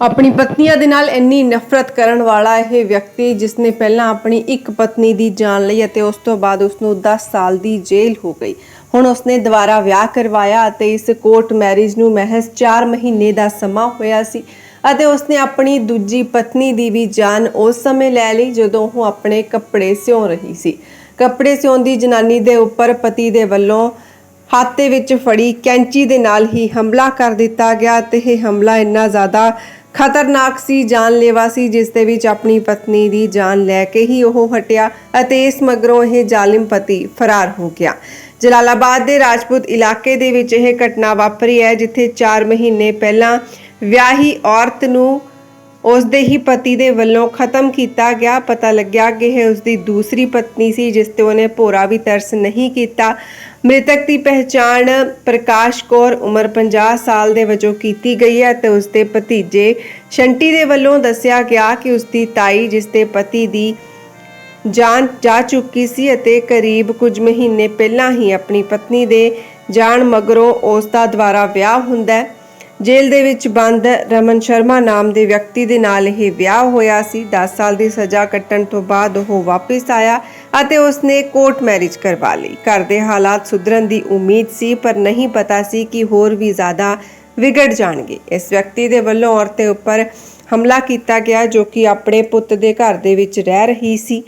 ਆਪਣੀ ਪਤਨੀਆਂ ਦੇ ਨਾਲ ਇੰਨੀ ਨਫ਼ਰਤ ਕਰਨ ਵਾਲਾ ਇਹ ਵਿਅਕਤੀ ਜਿਸ ਨੇ ਪਹਿਲਾਂ ਆਪਣੀ ਇੱਕ ਪਤਨੀ ਦੀ ਜਾਨ ਲਈ ਅਤੇ ਉਸ ਤੋਂ ਬਾਅਦ ਉਸ ਨੂੰ 10 ਸਾਲ ਦੀ ਜੇਲ੍ਹ ਹੋ ਗਈ। ਹੁਣ ਉਸਨੇ ਦੁਬਾਰਾ ਵਿਆਹ ਕਰਵਾਇਆ ਅਤੇ ਇਸ ਕੋਰਟ ਮੈਰਿਜ ਨੂੰ ਮਹਿਜ਼ 4 ਮਹੀਨੇ ਦਾ ਸਮਾਂ ਹੋਇਆ ਸੀ ਅਤੇ ਉਸਨੇ ਆਪਣੀ ਦੂਜੀ ਪਤਨੀ ਦੀ ਵੀ ਜਾਨ ਉਸ ਸਮੇਂ ਲੈ ਲਈ ਜਦੋਂ ਉਹ ਆਪਣੇ ਕੱਪੜੇ ਸਿਉਂ ਰਹੀ ਸੀ। ਕੱਪੜੇ ਸਿਉਣ ਦੀ ਜਨਾਨੀ ਦੇ ਉੱਪਰ ਪਤੀ ਦੇ ਵੱਲੋਂ ਹੱਥ ਦੇ ਵਿੱਚ ਫੜੀ ਕੈਂਚੀ ਦੇ ਨਾਲ ਹੀ ਹਮਲਾ ਕਰ ਦਿੱਤਾ ਗਿਆ ਤੇ ਇਹ ਹਮਲਾ ਇੰਨਾ ਜ਼ਿਆਦਾ ਖਤਰਨਾਕ ਸੀ, ਜਾਨਲੇਵਾ ਸੀ, ਜਿਸ ਦੇ ਵਿੱਚ ਆਪਣੀ ਪਤਨੀ ਦੀ ਜਾਨ ਲੈ ਕੇ ਹੀ ਉਹ ਹਟਿਆ ਅਤੇ ਇਸ ਮਗਰੋਂ ਇਹ ਜ਼ਾਲਿਮ ਪਤੀ ਫਰਾਰ ਹੋ ਗਿਆ। ਜਲਾਲਾਬਾਦ ਦੇ ਰਾਜਪੂਤ ਇਲਾਕੇ ਦੇ ਵਿੱਚ ਇਹ ਘਟਨਾ ਵਾਪਰੀ ਹੈ, ਜਿੱਥੇ 4 ਮਹੀਨੇ ਪਹਿਲਾਂ ਵਿਆਹੀ ਔਰਤ ਨੂੰ ਉਸ ਦੇ ਹੀ ਪਤੀ ਦੇ ਵੱਲੋਂ ਖਤਮ ਕੀਤਾ ਗਿਆ। ਪਤਾ ਲੱਗਿਆ ਕਿ ਇਹ ਉਸ ਦੀ ਦੂਸਰੀ ਪਤਨੀ ਸੀ, ਜਿਸ ਤੇ ਉਹਨੇ ਭੋਰਾ ਵੀ ਤਰਸ ਨਹੀਂ ਕੀਤਾ। ਮ੍ਰਿਤਕ ਦੀ ਪਹਿਚਾਣ ਪ੍ਰਕਾਸ਼ ਕੌਰ ਉਮਰ 50 ਸਾਲ ਦੇ ਵਜੋਂ ਕੀਤੀ ਗਈ ਹੈ ਤੇ ਉਸ ਦੇ ਭਤੀਜੇ ਸ਼ੰਟੀ ਦੇ ਵੱਲੋਂ ਦੱਸਿਆ ਗਿਆ ਕਿ ਉਸ ਦੀ ਤਾਈ, ਜਿਸ ਦੇ ਪਤੀ ਦੀ ਜਾਨ ਜਾ ਚੁੱਕੀ ਸੀ ਅਤੇ ਕਰੀਬ ਕੁਝ ਮਹੀਨੇ ਪਹਿਲਾਂ ਹੀ ਆਪਣੀ ਪਤਨੀ ਦੇ ਜਾਣ ਮਗਰੋਂ ਉਸ ਦਾ ਦੁਬਾਰਾ ਵਿਆਹ ਹੁੰਦਾ ਹੈ। ਜੇਲ੍ਹ ਦੇ ਵਿੱਚ ਬੰਦ ਰਮਨ ਸ਼ਰਮਾ ਨਾਮ ਦੇ ਵਿਅਕਤੀ ਦੇ ਨਾਲ ਇਹ ਵਿਆਹ ਹੋਇਆ ਸੀ। 10 ਸਾਲ ਦੀ ਸਜ਼ਾ ਕੱਟਣ ਤੋਂ ਬਾਅਦ ਉਹ ਵਾਪਸ ਆਇਆ ਅਤੇ ਉਸਨੇ ਕੋਰਟ ਮੈਰਿਜ ਕਰਵਾ ਲਈ। ਘਰ ਦੇ ਹਾਲਾਤ ਸੁਧਰਨ ਦੀ ਉਮੀਦ ਸੀ, ਪਰ ਨਹੀਂ ਪਤਾ ਸੀ ਕਿ ਹੋਰ ਵੀ ਜ਼ਿਆਦਾ ਵਿਗੜ ਜਾਣਗੇ। ਇਸ ਵਿਅਕਤੀ ਦੇ ਵੱਲੋਂ ਔਰਤ ਦੇ ਉੱਪਰ ਹਮਲਾ ਕੀਤਾ ਗਿਆ, ਜੋ ਕਿ ਆਪਣੇ ਪੁੱਤ ਦੇ ਘਰ ਦੇ ਵਿੱਚ ਰਹਿ ਰਹੀ ਸੀ।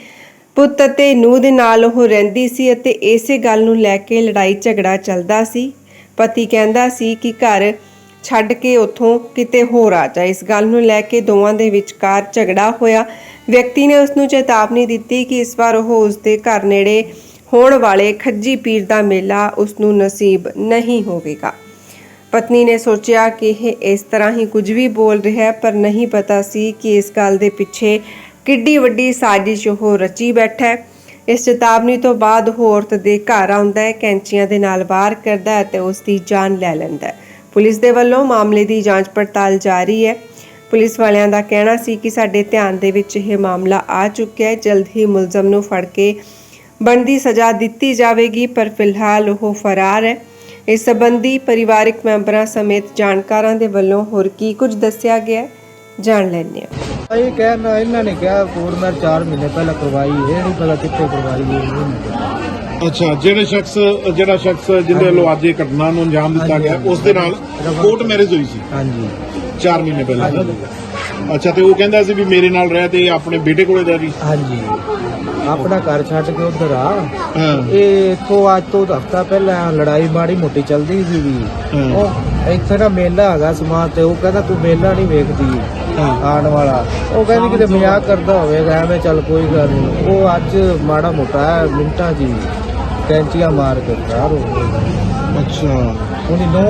ਪੁੱਤ ਅਤੇ ਨੂੰਹ ਦੇ ਨਾਲ ਉਹ ਰਹਿੰਦੀ ਸੀ ਅਤੇ ਇਸੇ ਗੱਲ ਨੂੰ ਲੈ ਕੇ ਲੜਾਈ ਝਗੜਾ ਚੱਲਦਾ ਸੀ। ਪਤੀ ਕਹਿੰਦਾ ਸੀ ਕਿ ਘਰ ਛੱਡ ਕੇ ਉੱਥੋਂ ਕਿਤੇ ਹੋਰ ਆ ਜਾਏ ਇਸ ਗੱਲ ਨੂੰ ਲੈ ਕੇ ਦੋਵਾਂ ਦੇ ਵਿਚਕਾਰ ਝਗੜਾ ਹੋਇਆ। ਵਿਅਕਤੀ ਨੇ ਉਸ ਨੂੰ ਚੇਤਾਵਨੀ ਦਿੱਤੀ ਕਿ ਇਸ ਵਾਰ ਉਹ ਉਸ ਦੇ ਘਰ ਨੇੜੇ ਹੋਣ ਵਾਲੇ ਖੱਜੀ ਪੀਰ ਦਾ ਮੇਲਾ ਉਸ ਨੂੰ ਨਸੀਬ ਨਹੀਂ ਹੋਵੇਗਾ। ਪਤਨੀ ਨੇ ਸੋਚਿਆ ਕਿ ਇਹ ਇਸ ਤਰ੍ਹਾਂ ਹੀ ਕੁਝ ਵੀ ਬੋਲ ਰਿਹਾ ਹੈ, ਪਰ ਨਹੀਂ ਪਤਾ ਸੀ ਕਿ ਇਸ ਗੱਲ ਦੇ ਪਿੱਛੇ ਕਿੱਡੀ ਵੱਡੀ ਸਾਜ਼ਿਸ਼ ਉਹ ਰਚੀ ਬੈਠਾ ਹੈ। ਇਸ ਚੇਤਾਵਨੀ ਤੋਂ ਬਾਅਦ ਉਹ ਔਰਤ ਦੇ ਘਰ ਆਉਂਦਾ ਹੈ, ਕੈਂਚੀਆਂ ਦੇ ਨਾਲ ਵਾਰ ਕਰਦਾ ਹੈ ਤੇ ਉਸ ਦੀ ਜਾਨ ਲੈ ਲੈਂਦਾ ਹੈ। ਪੁਲਿਸ ਦੇ ਵੱਲੋਂ ਮਾਮਲੇ ਦੀ ਜਾਂਚ ਪੜਤਾਲ ਜਾਰੀ ਹੈ। ਪੁਲਿਸ ਵਾਲਿਆਂ ਦਾ ਕਹਿਣਾ ਸੀ ਕਿ ਸਾਡੇ ਧਿਆਨ ਦੇ ਵਿੱਚ ਇਹ ਮਾਮਲਾ ਆ ਚੁੱਕਿਆ ਹੈ। ਜਲਦ ਹੀ ਮੁਲਜ਼ਮ ਨੂੰ ਫੜ ਕੇ ਬਣਦੀ ਸਜ਼ਾ ਦਿੱਤੀ ਜਾਵੇਗੀ, ਪਰ ਫਿਲਹਾਲ ਉਹ ਫਰਾਰ ਹੈ। ਇਸ ਸੰਬੰਧੀ ਪਰਿਵਾਰਕ ਮੈਂਬਰਾਂ ਸਮੇਤ ਜਾਣਕਾਰਾਂ ਦੇ ਵੱਲੋਂ ਹੋਰ ਕੀ ਕੁਝ ਦੱਸਿਆ ਗਿਆ ਜਾਣ ਲੈਂਦੇ ਹਾਂ। ਇਹ ਕਹਿਣਾ ਇਹਨਾਂ ਨੇ ਕਿਹਾ ਕੋਰਟ 4 ਮਹੀਨੇ ਪਹਿਲਾਂ ਕਰਵਾਈ, ਇਹ ਨਹੀਂ ਪਤਾ ਕਿੱਥੇ ਕਰਵਾਈ, ਇਹ ਨਹੀਂ ਪਤਾ। ਅੱਛਾ ਜਿਹੜੇ ਸ਼ਖਸ ਜਿਹੜਾ ਸ਼ਖਸ ਜਿਹਦੇ ਵੱਲੋਂ ਅੱਜ ਇਹ ਘਟਨਾ ਨੂੰ ਅੰਜਾਮ ਦਿੱਤਾ ਗਿਆ। ਉਸ ਦੇ ਨਾਲ ਕੋਰਟ ਮੈਰਿਜ ਹੋਈ ਸੀ। ਹਾਂਜੀ। 4 ਮਹੀਨੇ ਪਹਿਲਾਂ। ਅੱਛਾ ਤੇ ਉਹ ਕਹਿੰਦਾ ਸੀ ਵੀ ਮੇਰੇ ਨਾਲ ਰਹਿ ਤੇ ਆਪਣੇ ਬੇਟੇ ਕੋਲੇ ਰਹਿ ਰਹੀ ਹਾਂਜੀ। ਆਪਣਾ ਘਰ ਛੱਡ ਕੇ ਉਧਰ ਆ। ਇਹ ਇੱਥੋਂ ਅੱਜ ਤੋਂ ਹਫਤਾ ਪਹਿਲਾਂ ਲੜਾਈ ਮਾੜੀ ਮੋਟੀ ਚੱਲਦੀ ਸੀਗੀ ਹਾਂ। ਉਹ ਇੱਥੇ ਨਾ ਮੇਲਾ ਹੈਗਾ ਸਮਾਨ ਤੇ ਉਹ ਕਹਿੰਦਾ ਤੂੰ ਮੇਲਾ ਨਹੀਂ ਵੇਖਦੀ। ਹਾਂ। ਆਉਣ ਵਾਲਾ। ਉਹ ਕਹਿੰਦੀ ਕਿਤੇ ਮਜ਼ਾਕ ਕਰਦਾ ਹੋਵੇਗਾ ਐਵੇਂ ਚੱਲ ਕੋਈ ਗੱਲ ਨਹੀਂ। ਉਹ ਅੱਜ ਮਾੜਾ ਮੋਟਾ ਮਿੰਟਾਂ ਜੀ ਕੈਂਚੀਆਂ ਮਾਰ ਕੇ ਫਰਾਰ ਹੋ ਗਿਆ ਅੱਛਾ। ਉਹਦੀ ਨੋ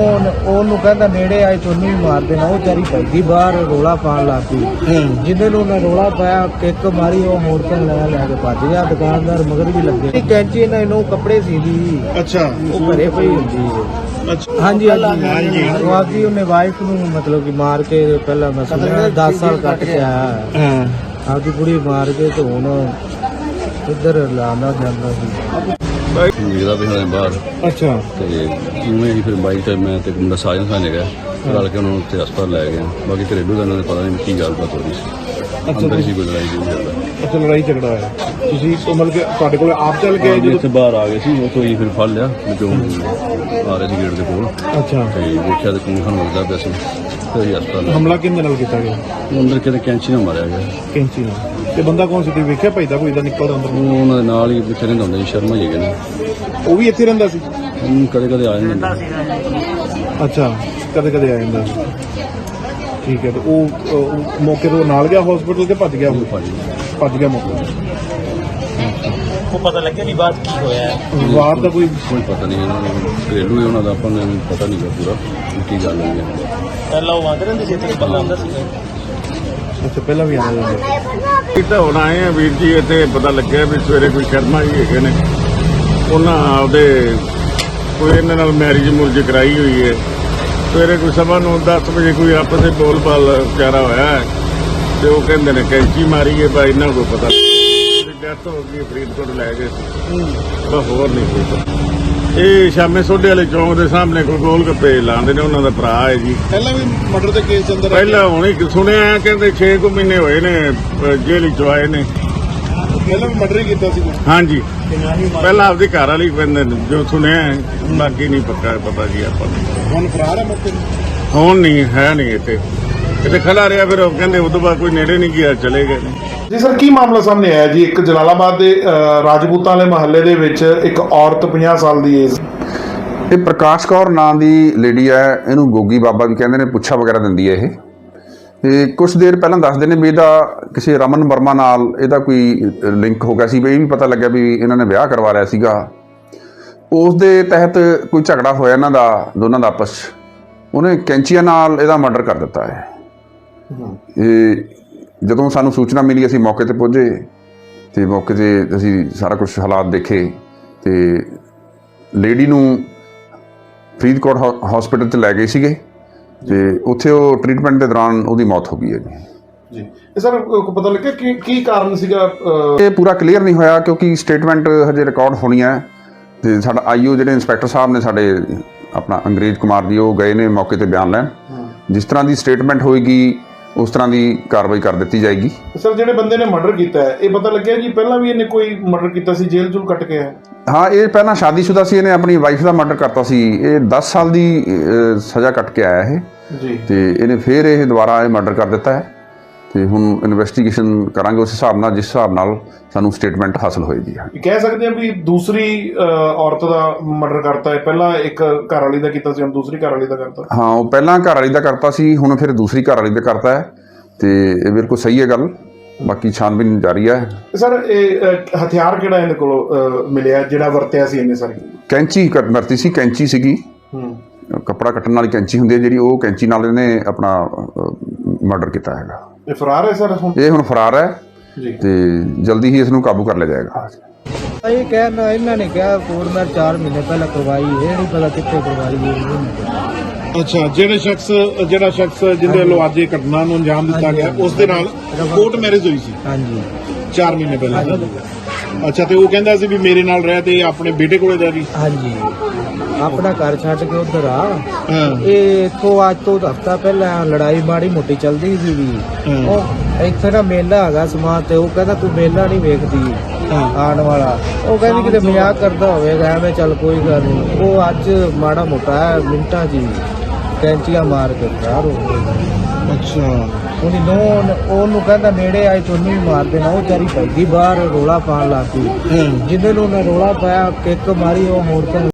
ਉਹਨੂੰ ਕਹਿੰਦਾ ਨੇੜੇ ਆਈ ਤੁਹਾਨੂੰ ਵੀ ਮਾਰ ਦੇਣਾ। ਉਹ ਚਾਰੀ ਭੱਜੀ ਬਾਹਰ ਰੋਲਾ ਪਾਉਣ ਲੱਗ ਪਈ। ਹਾਂ। ਜਿੰਦੇ ਨੂੰ ਉਹਨੇ ਰੋਲਾ ਪਾਇਆ ਕਿੱਕ ਮਾਰੀ ਉਹ ਮੋਟਰਸਾਈਕਲ ਲੈ ਲੈ ਕੇ ਭੱਜ ਗਿਆ। ਦੁਕਾਨਦਾਰ ਮਗਰ ਵੀ ਲੱਗੇ। ਇਹ ਕੈਂਚੀ ਇਹਨਾਂ ਨੂੰ ਕੱਪੜੇ ਸੀਦੀ ਅੱਛਾ। ਉਹ ਘਰੇ ਪਈ ਹੁੰਦੀ ਹੈ ਅੱਛਾ। ਹਾਂਜੀ ਹਾਂਜੀ। ਹਾਂਜੀ। ਉਹਨੇ ਵਾਈਫ ਨੂੰ ਮਤਲਬ ਕਿ ਮਾਰ ਕੇ ਪਹਿਲਾਂ ਮੈਂ ਸੁਣਿਆ 10 ਸਾਲ ਕੱਟ ਕੇ ਆਇਆ। ਹਾਂ। ਆਪਦੀ ਕੁੜੀ ਮਾਰ ਕੇ ਤੇ ਹੁਣ ਇੱਧਰ ਲਾਣਾ ਜਾਂਦਾ ਸੀ। ਜਿਹੜਾ ਵੀ ਹੋਇਆ ਬਾਹਰ। ਅੱਛਾ। ਤੇ ਉਵੇਂ ਹੀ ਫਿਰ ਬਾਈਕ ਤੇ ਮੈਂ ਤੇ ਮੁੰਡਾ ਸਾਜਨ ਖਾਨ ਹੈਗਾ। ਰਲ ਕੇ ਉਹਨਾਂ ਨੂੰ ਉੱਥੇ ਹਸਪਤਾਲ ਲੈ ਗਏ। ਬਾਕੀ ਘਰੇਲੂ ਦਾ ਇਹਨਾਂ ਨੂੰ ਪਤਾ ਨਹੀਂ ਕੀ ਗੱਲਬਾਤ ਹੋ ਰਹੀ ਸੀ। ਅੰਦਰ ਸੀ ਕੋਈ ਲੜਾਈ ਦੀ ਅੱਛਾ ਲੜਾਈ ਝਗੜਾ ਹੋਇਆ। ਤੁਸੀਂ ਉਹ ਮਤਲਬ ਕਿ ਤੁਹਾਡੇ ਕੋਲ ਆਪ ਚੱਲ ਗਏ ਜਦੋਂ ਇੱਥੇ ਬਾਹਰ ਆ ਗਏ ਸੀ ਉਹ ਤੋਂ ਹੀ ਫਿਰ ਫੜ ਲਿਆ। ਜੋ ਆ ਰਹੇ ਸੀ ਗੇਟ ਦੇ ਕੋਲ। ਅੱਛਾ। ਤੇ ਦੇਖਿਆ ਤੇ ਕੋਈ ਖਾਨ ਲੱਗਦਾ ਪਿਆ ਸੀ। ਤੇ ਹਸਪਤਾਲ ਹਮਲਾ ਕਿੰਨੇ ਨਾਲ ਕੀਤਾ ਗਿਆ। ਅੰਦਰ ਕਿਤੇ ਕੈਂਚੀ ਨਾਲ ਮਾਰਿਆ ਗਿਆ। ਕੈਂਚੀ ਨਾਲ ਤੇ ਬੰਦਾ ਕੌਣ ਸੀ? ਤੁਸੀਂ ਵੇਖਿਆ ਭਈਦਾ ਕੋਈ ਦਾ ਨਿਕਲਦਾ ਅੰਦਰ? ਉਹ ਉਹਨਾਂ ਦੇ ਨਾਲ ਹੀ ਵਿੱਚ ਰਹਿੰਦਾ ਹੁੰਦਾ ਸੀ ਸ਼ਰਮਾ ਜੀ ਨੇ। ਉਹ ਵੀ ਇੱਥੇ ਰਹਿੰਦਾ ਸੀ? ਕਦੇ ਕਦੇ ਆ ਜਾਂਦੇ। ਅੱਛਾ ਕਦੇ ਕਦੇ ਆ ਜਾਂਦਾ ਸੀ। ਠੀਕ ਹੈ ਤੇ ਉਹ ਉਹ ਮੌਕੇ ਤੋਂ ਨਾਲ ਗਿਆ ਹਸਪੀਟਲ ਤੇ ਭੱਜ ਗਿਆ? ਉਹ ਭੱਜ ਗਿਆ। ਮੌਕੇ ਤੋਂ। ਉਹ ਪਤਾ ਲੱਗਿਆ ਵੀ ਬਾਅਦ ਕੀ ਹੋਇਆ। ਹੈ। ਵਾਰ ਦਾ ਕੋਈ ਕੋਈ ਪਤਾ ਨਹੀਂ ਇਹਨਾਂ ਨੂੰ ਘਰੇਲੂ ਹੀ ਉਹਨਾਂ ਦਾ ਆਪਾਂ ਨੂੰ ਪਤਾ ਨਹੀਂ ਗਾ ਪੂਰਾ ਵੀ ਕੀ ਗੱਲ ਹੋਈ ਹੈ। ਪਹਿਲਾਂ ਉਹ ਆਂਦੇ ਰਹਿੰਦੇ ਸੀ ਇੱਥੇ ਪਹਿਲਾਂ ਆਉਂਦਾ ਸੀ ਅੱਛਾ ਪਹਿਲਾਂ ਵੀ ਇਹ ਤਾਂ ਹੁਣ ਆਏ ਆ ਵੀਰ ਜੀ ਇੱਥੇ ਪਤਾ ਲੱਗਿਆ ਵੀ ਸਵੇਰੇ ਕੋਈ ਸ਼ਰਮਾ ਜੀ ਹੈਗੇ ਨੇ। ਉਹਨਾਂ ਆਪਦੇ ਕੋਈ ਇਹਨਾਂ ਨਾਲ ਮੈਰਿਜ ਮੁਰਜ ਕਰਾਈ ਹੋਈ ਹੈ। ਸਵੇਰੇ ਕੋਈ ਸਭਾ ਨੂੰ 10 ਵਜੇ ਕੋਈ ਆਪਸ ਵਿੱਚ ਬੋਲਬਾਲ ਵਿਚਾਰਾ ਹੋਇਆ ਹੈ ਤੇ ਉਹ ਕਹਿੰਦੇ ਨੇ ਕੈਂਚੀ ਮਾਰੀ ਹੈ ਭਾਈ ਇਹਨਾਂ ਨੂੰ ਕੋਈ ਪਤਾ ਡੈਥ ਹੋ ਗਈ ਫਰੀਦਕੋਟ ਲੈ ਗਏ ਸੀ। ਬਸ ਹੋਰ ਨਹੀਂ ਕੋਈ ਪਤਾ। ਇਹ ਸ਼ਾਮੇ ਸੋਢੇ ਵਾਲੇ ਚੌਂਕ ਦੇ ਸਾਹਮਣੇ ਕੋਈ ਗੋਲ ਗੱਪੇ ਲਾਉਂਦੇ ਨੇ ਉਹਨਾਂ ਦਾ ਭਰਾ ਹੈ ਜੀ। ਪਹਿਲਾਂ ਵੀ ਮਰਡਰ ਦੇ ਕੇਸ ਅੰਦਰ ਪਹਿਲਾਂ ਹੁਣੇ ਸੁਣਿਆ ਕਹਿੰਦੇ 6 ਕੁ ਮਹੀਨੇ ਹੋਏ ਨੇ ਜੇਲ੍ਹ ਚੋਂ ਆਏ ਨੇ। ਪਹਿਲਾਂ ਵੀ ਮਰਡਰ ਕੀਤਾ ਸੀ। ਹਾਂਜੀ। ਪਹਿਲਾਂ ਆਪਦੀ ਘਰ ਵਾਲੀ ਕਹਿੰਦੇ ਨੇ ਜੋ ਸੁਣਿਆ ਹੈ, ਬਾਕੀ ਨਹੀਂ ਪੱਕਾ ਪਤਾ ਜੀ ਆਪਾਂ ਨੂੰ। ਹੁਣ ਫਰਾਰ ਹੈ ਮੌਕੇ ਹੁਣ ਨਹੀਂ ਹੈ ਨਹੀਂ ਇੱਥੇ। ਇੱਥੇ ਖੜਾ ਰਿਹਾ ਫਿਰ ਉਹ ਕਹਿੰਦੇ ਉਦੋਂ ਬਾਅਦ ਕੋਈ ਨੇੜੇ ਨਹੀਂ ਗਿਆ ਚਲੇ ਗਏ। ਜੀ ਸਰ ਕੀ ਮਾਮਲਾ ਸਾਹਮਣੇ ਆਇਆ ਜੀ? ਇੱਕ ਜਲਾਲਾਬਾਦ ਦੇ ਰਾਜਪੂਤਾਂ ਵਾਲੇ ਮਹੱਲੇ ਦੇ ਵਿੱਚ ਇੱਕ ਔਰਤ 50 ਸਾਲ ਦੀ ਏਜ ਇਹ ਪ੍ਰਕਾਸ਼ ਕੌਰ ਨਾਂ ਦੀ ਲੇਡੀ ਹੈ ਇਹਨੂੰ ਗੋਗੀ ਬਾਬਾ ਵੀ ਕਹਿੰਦੇ ਨੇ ਪੁੱਛਾ ਵਗੈਰਾ ਦਿੰਦੀ ਹੈ ਇਹ। ਤੇ ਕੁਝ ਦੇਰ ਪਹਿਲਾਂ ਦੱਸਦੇ ਨੇ ਵੀ ਇਹਦਾ ਕਿਸੇ ਰਮਨ ਵਰਮਾ ਨਾਲ ਇਹਦਾ ਕੋਈ ਲਿੰਕ ਹੋ ਗਿਆ ਸੀ ਵੀ ਇਹ ਵੀ ਪਤਾ ਲੱਗਿਆ ਵੀ ਇਹਨਾਂ ਨੇ ਵਿਆਹ ਕਰਵਾ ਲਿਆ ਸੀਗਾ। ਉਸ ਦੇ ਤਹਿਤ ਕੋਈ ਝਗੜਾ ਹੋਇਆ ਇਹਨਾਂ ਦਾ ਦੋਨਾਂ ਦਾ ਆਪਸ 'ਚ। ਉਹਨੇ ਕੈਂਚੀਆਂ ਨਾਲ ਇਹਦਾ ਮਰਡਰ ਕਰ ਦਿੱਤਾ ਹੈ। ਇਹ ਜਦੋਂ ਸਾਨੂੰ ਸੂਚਨਾ ਮਿਲੀ ਅਸੀਂ ਮੌਕੇ ਤੇ ਪਹੁੰਚੇ ਤੇ ਮੌਕੇ ਤੇ ਅਸੀਂ ਸਾਰਾ ਕੁਝ ਹਾਲਾਤ ਦੇਖੇ ਤੇ ਲੇਡੀ ਨੂੰ ਫਰੀਦਕੋਟ ਹਸਪੀਟਲ ਤੇ ਲੈ ਗਏ ਸੀਗੇ ਤੇ ਉੱਥੇ ਉਹ ਟ੍ਰੀਟਮੈਂਟ ਦੇ ਦੌਰਾਨ ਉਹਦੀ ਮੌਤ ਹੋ ਗਈ ਹੈ ਜੀ। ਜੀ। ਇਹ ਸਰ ਪਤਾ ਲੱਗਿਆ ਕਿ ਕੀ ਕਾਰਨ ਸੀਗਾ ਇਹ ਪੂਰਾ ਕਲੀਅਰ ਨਹੀਂ ਹੋਇਆ ਕਿਉਂਕਿ ਸਟੇਟਮੈਂਟ ਹਜੇ ਰਿਕਾਰਡ ਹੋਣੀ ਹੈ ਤੇ ਸਾਡਾ ਆਈਓ ਜਿਹੜੇ ਇੰਸਪੈਕਟਰ ਸਾਹਿਬ ਨੇ ਸਾਡੇ ਆਪਣਾ ਅੰਗਰੇਜ਼ ਕੁਮਾਰ ਜੀ ਉਹ ਗਏ ਨੇ ਮੌਕੇ ਤੇ ਬਿਆਨ ਲੈਣ। ਜਿਸ ਤਰ੍ਹਾਂ ਦੀ ਸਟੇਟਮੈਂਟ ਹੋਏਗੀ ਉਸ ਤਰ੍ਹਾਂ ਦੀ ਕਾਰਵਾਈ ਕਰ ਦਿੱਤੀ ਜਾਏਗੀ। ਸਰ ਜਿਹੜੇ ਬੰਦੇ ਨੇ ਮਰਡਰ ਕੀਤਾ ਹੈ ਇਹ ਪਤਾ ਲੱਗਿਆ ਜੀ ਪਹਿਲਾਂ ਵੀ ਇਹਨੇ ਕੋਈ ਮਰਡਰ ਕੀਤਾ ਸੀ ਜੇਲ੍ਹ ਜੁਲ ਕੱਟ ਕੇ ਆਇਆ? ਹਾਂ ਇਹ ਪਹਿਲਾਂ ਸ਼ਾਦੀशुदा ਸੀ ਇਹਨੇ ਆਪਣੀ ਵਾਈਫ ਦਾ ਮਰਡਰ ਕਰਤਾ ਸੀ। ਇਹ 10 ਸਾਲ ਦੀ ਅਹ, ਸਜ਼ਾ ਕੱਟ ਕੇ ਆਇਆ ਇਹ। ਜੀ। ਤੇ ਇਹਨੇ ਫਿਰ ਇਹ ਦੁਬਾਰਾ ਇਹ ਮਰਡਰ ਕਰ ਦਿੱਤਾ ਹੈ। ਤੇ ਹੁਣ ਇਨਵੈਸਟੀਗੇਸ਼ਨ ਕਰਾਂਗੇ ਉਸ ਹਿਸਾਬ ਨਾਲ ਜਿਸ ਹਿਸਾਬ ਨਾਲ ਸਾਨੂੰ ਸਟੇਟਮੈਂਟ ਹਾਸਲ ਹੋਏਗੀ। ਇਹ ਕਹਿ ਸਕਦੇ ਹਾਂ ਵੀ ਦੂਸਰੀ ਔਰਤ ਦਾ ਮਰਡਰ ਕਰਤਾ ਹੈ। ਪਹਿਲਾਂ ਇੱਕ ਘਰ ਵਾਲੀ ਦਾ ਕੀਤਾ ਸੀ ਹੁਣ ਦੂਸਰੀ ਘਰ ਵਾਲੀ ਦਾ ਕਰਤਾ। ਹਾਂ ਉਹ ਪਹਿਲਾਂ ਘਰ ਵਾਲੀ ਦਾ ਕਰਤਾ ਸੀ ਹੁਣ ਫਿਰ ਦੂਸਰੀ ਘਰ ਵਾਲੀ ਦਾ ਕਰਤਾ ਹੈ। ਤੇ ਇਹ ਬਿਲਕੁਲ ਸਹੀ ਹੈ ਗੱਲ। ਬਾਕੀ ਛਾਨਬੀਨ ਜਾਰੀ ਹੈ। ਸਰ ਇਹ ਹਥਿਆਰ ਕਿਹੜਾ ਇਹਦੇ ਕੋਲ ਮਿਲਿਆ ਜਿਹੜਾ ਵਰਤਿਆ ਸੀ ਇਹਨੇ ਸਰ? ਕੈਂਚੀ ਵਰਤੀ ਸੀ ਕੈਂਚੀ ਸੀਗੀ। ਹੂੰ। ਕੱਪੜਾ ਕੱਟਣ ਵਾਲੀ ਕੈਂਚੀ ਹੁੰਦੀ ਹੈ ਜਿਹੜੀ ਉਹ ਕੈਂਚੀ ਨਾਲ ਇਹਨੇ ਆਪਣਾ ਮਰਡਰ ਕੀਤਾ ਹੈਗਾ। ਇਹ ਫਰਾਰ ਹੈ ਸਰ ਹੁਣ? ਇਹ ਹੁਣ ਫਰਾਰ ਹੈ ਜੀ। ਤੇ ਜਲਦੀ ਹੀ ਇਸ ਨੂੰ ਕਾਬੂ ਕਰ ਲਿਆ ਜਾਏਗਾ। ਇਹ ਕਹਿਣਾ ਇਹਨਾਂ ਨੇ ਕਿਹਾ ਕੋਰਟ ਮੈਂ 4 ਮਹੀਨੇ ਪਹਿਲਾਂ ਕਰਵਾਈ ਇਹ ਨਹੀਂ ਪਤਾ ਕਿੱਥੇ ਕਰਵਾਈ ਇਹ ਨਹੀਂ ਪਤਾ। ਅੱਛਾ ਜਿਹੜੇ ਸ਼ਖਸ ਜਿਹੜਾ ਸ਼ਖਸ ਜਿਹਦੇ ਵੱਲੋਂ ਅੱਜ ਇਹ ਘਟਨਾ ਨੂੰ ਅੰਜਾਮ ਦਿੱਤਾ ਗਿਆ ਉਸ ਦੇ ਨਾਲ ਕੋਰਟ ਮੈਰਿਜ ਹੋਈ ਸੀ? ਹਾਂਜੀ। 4 ਮਹੀਨੇ ਪਹਿਲਾਂ। ਅੱਛਾ ਤੇ ਉਹ ਕਹਿੰਦਾ ਸੀ ਵੀ ਮੇਰੇ ਨਾਲ ਰਹਿ ਤੇ ਆਪਣੇ ਬੇਟੇ ਕੋਲੇ ਜਾ ਗਈ ਹਾਂਜੀ। ਆਪਣਾ ਘਰ ਛੱਡ ਕੇ ਉਧਰ ਆ। ਹਾਂ। ਇਹ ਇੱਥੋਂ ਅੱਜ ਤੋਂ ਹਫਤਾ ਪਹਿਲਾਂ ਲੜਾਈ ਮਾੜੀ ਮੋਟੀ ਚੱਲਦੀ ਸੀਗੀ ਹਮ। ਉਹ ਇੱਥੇ ਨਾ ਮੇਲਾ ਹੈਗਾ ਸਮਾਨ ਤੇ ਉਹ ਕਹਿੰਦਾ ਤੂੰ ਮੇਲਾ ਨਹੀਂ ਵੇਖਦੀ ਆਉਣ ਵਾਲਾ। ਉਹ ਕਹਿੰਦੀ ਕਿਤੇ ਮਜ਼ਾਕ ਕਰਦਾ ਹੋਵੇਗਾ ਐਵੇਂ ਚੱਲ ਕੋਈ ਗੱਲ ਨਹੀਂ। ਉਹ ਅੱਜ ਮਾੜਾ ਮੋਟਾ ਹੈ ਮਿੰਟਾਂ ਹੀ ਕੈਂਚੀਆਂ ਮਾਰ ਕੇ ਫਰਾਰ ਹੋ ਗਿਆ ਅੱਛਾ। ਉਹਦੀ ਨੋ ਉਹਨੂੰ ਕਹਿੰਦਾ ਨੇੜੇ ਆਈ ਤੁਹਾਨੂੰ ਵੀ ਮਾਰ ਦੇਣਾ ਉਹ ਚਾਰੀ ਭੱਜੀ ਬਾਹਰ ਰੋਲਾ ਪਾਉਣ ਲੱਗ ਪਈ ਹਾਂ। ਜਿੰਦੇ ਨੂੰ ਉਹਨੇ ਰੋਲਾ ਪਾਇਆ ਕਿੱਕ ਮਾਰੀ ਉਹ ਮੋੜ